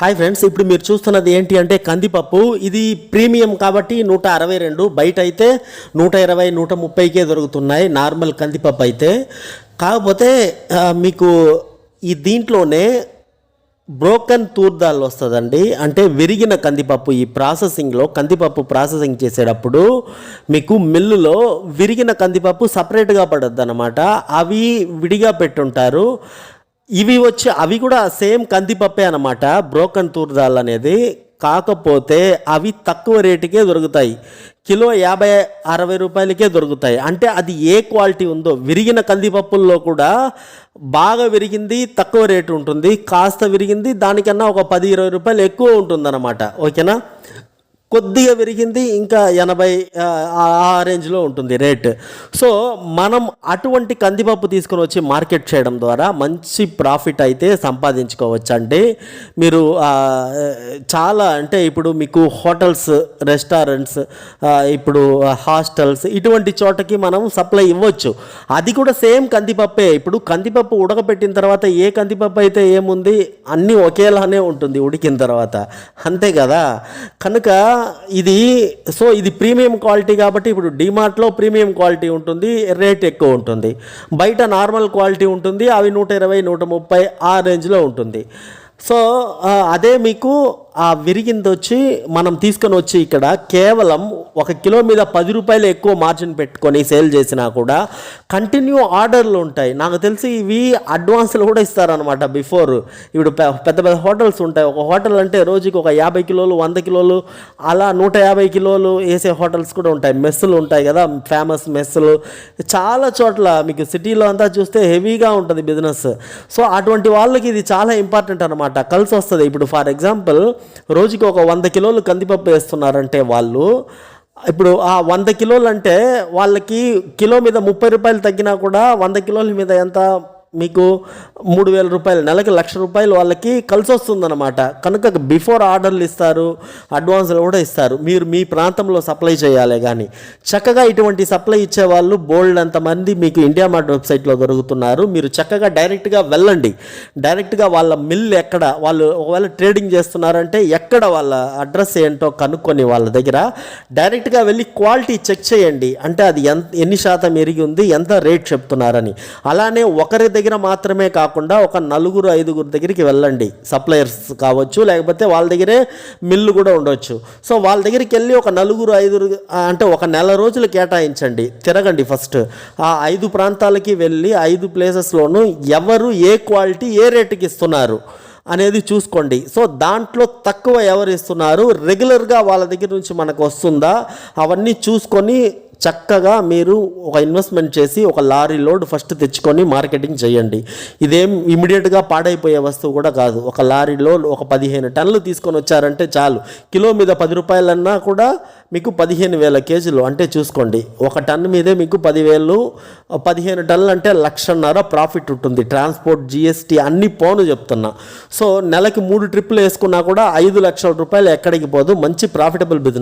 Hi friends ఇప్పుడు మీరు చూస్తున్నది ఏంటి అంటే కందిపప్పు. ఇది ప్రీమియం కాబట్టి నూట అరవై రెండు బయట అయితే నూట ఇరవై నూట ముప్పైకే దొరుకుతున్నాయి నార్మల్ కందిపప్పు అయితే. కాకపోతే మీకు ఈ దీంట్లోనే బ్రోకన్ తూర్దాల్ వస్తుందండి. అంటే విరిగిన కందిపప్పు ఈ ప్రాసెసింగ్లో కందిపప్పు ప్రాసెసింగ్ చేసేటప్పుడు మీకు మిల్లులో విరిగిన కందిపప్పు సపరేట్గా పడద్దు అనమాట అవి విడిగా పెట్టుంటారు. ఇవి వచ్చి అవి కూడా సేమ్ కందిపప్పే అనమాట బ్రోకన్ తూర్దాల్ అనేది కాకపోతే అవి తక్కువ రేటుకే దొరుకుతాయి. కిలో యాభై అరవై రూపాయలకే దొరుకుతాయి. అంటే అది ఏ క్వాలిటీ ఉందో. విరిగిన కందిపప్పుల్లో కూడా బాగా విరిగింది తక్కువ రేటు ఉంటుంది. కాస్త విరిగింది దానికన్నా ఒక పది ఇరవై రూపాయలు ఎక్కువ ఉంటుందన్నమాట. ఓకేనా? కొద్దిగా విరిగింది ఇంకా ఎనభై ఆ, రేంజ్లో ఉంటుంది రేట్. సో మనం అటువంటి కందిపప్పు తీసుకొని వచ్చి మార్కెట్ చేయడం ద్వారా మంచి ప్రాఫిట్ అయితే సంపాదించుకోవచ్చు. మీరు చాలా అంటే ఇప్పుడు మీకు హోటల్స్ రెస్టారెంట్స్ ఇప్పుడు హాస్టల్స్ ఇటువంటి చోటకి మనం సప్లై ఇవ్వచ్చు. అది కూడా సేమ్ కందిపప్పే. ఇప్పుడు కందిపప్పు ఉడకపెట్టిన తర్వాత ఏ కందిపప్పు అయితే ఏముంది అన్నీ ఒకేలానే ఉంటుంది ఉడికిన తర్వాత. అంతే కదా? కనుక ఇది సో ఇది ప్రీమియం క్వాలిటీ కాబట్టి ఇప్పుడు డిమార్ట్లో ప్రీమియం క్వాలిటీ ఉంటుంది రేట్ ఎక్కువ ఉంటుంది. బయట నార్మల్ క్వాలిటీ ఉంటుంది అవి నూట ఇరవై నూట ముప్పై ఆ రేంజ్లో ఉంటుంది. సో అదే మీకు ఆ విరిగింది వచ్చి మనం తీసుకొని వచ్చి ఇక్కడ కేవలం ఒక కిలో మీద పది రూపాయలు ఎక్కువ మార్జిన్ పెట్టుకొని సేల్ చేసినా కూడా కంటిన్యూ ఆర్డర్లు ఉంటాయి. నాకు తెలిసి ఇవి అడ్వాన్స్లు కూడా ఇస్తారనమాట బిఫోర్ ఇప్పుడు పెద్ద పెద్ద హోటల్స్ ఉంటాయి. ఒక హోటల్ అంటే రోజుకి ఒక యాభై కిలోలు వంద కిలోలు అలా నూట యాభై కిలోలు వేసే హోటల్స్ కూడా ఉంటాయి. మెస్సులు ఉంటాయి కదా ఫేమస్ మెస్సులు. చాలా చోట్ల మీకు సిటీలో అంతా చూస్తే హెవీగా ఉంటుంది బిజినెస్ సో అటువంటి వాళ్ళకి ఇది చాలా ఇంపార్టెంట్ అనమాట కలిసి వస్తుంది. ఇప్పుడు ఫర్ ఎగ్జాంపుల్ రోజుకి ఒక వంద కిలోలు కందిపప్పు వేస్తున్నారంటే వాళ్ళు ఇప్పుడు ఆ వంద కిలోలు అంటే వాళ్ళకి కిలో మీద ముప్పై రూపాయలు తగ్గినా కూడా వంద కిలోల మీద ఎంత మీకు మూడు వేల రూపాయలు నెలకి లక్ష రూపాయలు వాళ్ళకి కలిసి వస్తుందన్నమాట కనుక బిఫోర్ ఆర్డర్లు ఇస్తారు అడ్వాన్స్లు కూడా ఇస్తారు. మీరు మీ ప్రాంతంలో సప్లై చేయాలి కానీ చక్కగా ఇటువంటి సప్లై ఇచ్చే వాళ్ళు బోల్డ్ అంతమంది మీకు ఇండియా మార్ట్ వెబ్సైట్లో దొరుకుతున్నారు. మీరు చక్కగా డైరెక్ట్గా వెళ్ళండి. డైరెక్ట్గా వాళ్ళ మిల్ ఎక్కడ వాళ్ళు ఒకవేళ ట్రేడింగ్ చేస్తున్నారంటే ఎక్కడ వాళ్ళ అడ్రస్ ఏంటో కనుక్కొని వాళ్ళ దగ్గర డైరెక్ట్గా వెళ్ళి క్వాలిటీ చెక్ చేయండి. అంటే అది ఎంత ఎన్ని శాతం ఎరిగి ఉంది ఎంత రేట్ చెప్తున్నారని. అలానే ఒకరి దగ్గర దగ్గర మాత్రమే కాకుండా ఒక నలుగురు ఐదుగురు దగ్గరికి వెళ్ళండి. సప్లయర్స్ కావచ్చు లేకపోతే వాళ్ళ దగ్గరే మిల్లు కూడా ఉండొచ్చు. సో వాళ్ళ దగ్గరికి వెళ్ళి ఒక నలుగురు ఐదుగురు అంటే ఒక నెల రోజులు కేటాయించండి. తిరగండి ఫస్ట్. ఆ ఐదు ప్రాంతాలకి వెళ్ళి ఐదు ప్లేసెస్లోనూ ఎవరు ఏ క్వాలిటీ ఏ రేటుకి ఇస్తున్నారు? అనేది చూసుకోండి. సో దాంట్లో తక్కువ ఎవరు ఇస్తున్నారు? రెగ్యులర్గా వాళ్ళ దగ్గర నుంచి మనకు వస్తుందా? అవన్నీ చూసుకొని చక్కగా మీరు ఒక ఇన్వెస్ట్మెంట్ చేసి ఒక లారీ లోడ్ ఫస్ట్ తెచ్చుకొని మార్కెటింగ్ చేయండి. ఇదేం ఇమీడియట్గా పాడైపోయే వస్తువు కూడా కాదు. ఒక లారీలో ఒక పదిహేను టన్నులు తీసుకొని వచ్చారంటే చాలు. కిలో మీద పది రూపాయలన్నా కూడా మీకు పదిహేను వేల కేజీలు అంటే చూసుకోండి. ఒక టన్ను మీదే మీకు పదివేలు పదిహేను టన్నులు అంటే లక్షన్నర ప్రాఫిట్ ఉంటుంది. ట్రాన్స్పోర్ట్ జిఎస్టీ అన్ని పోను చెప్తున్నా. సో నెలకి మూడు ట్రిప్పులు వేసుకున్నా కూడా ఐదు లక్షల రూపాయలు ఎక్కడికి పోదు. మంచి ప్రాఫిటబుల్ బిజినెస్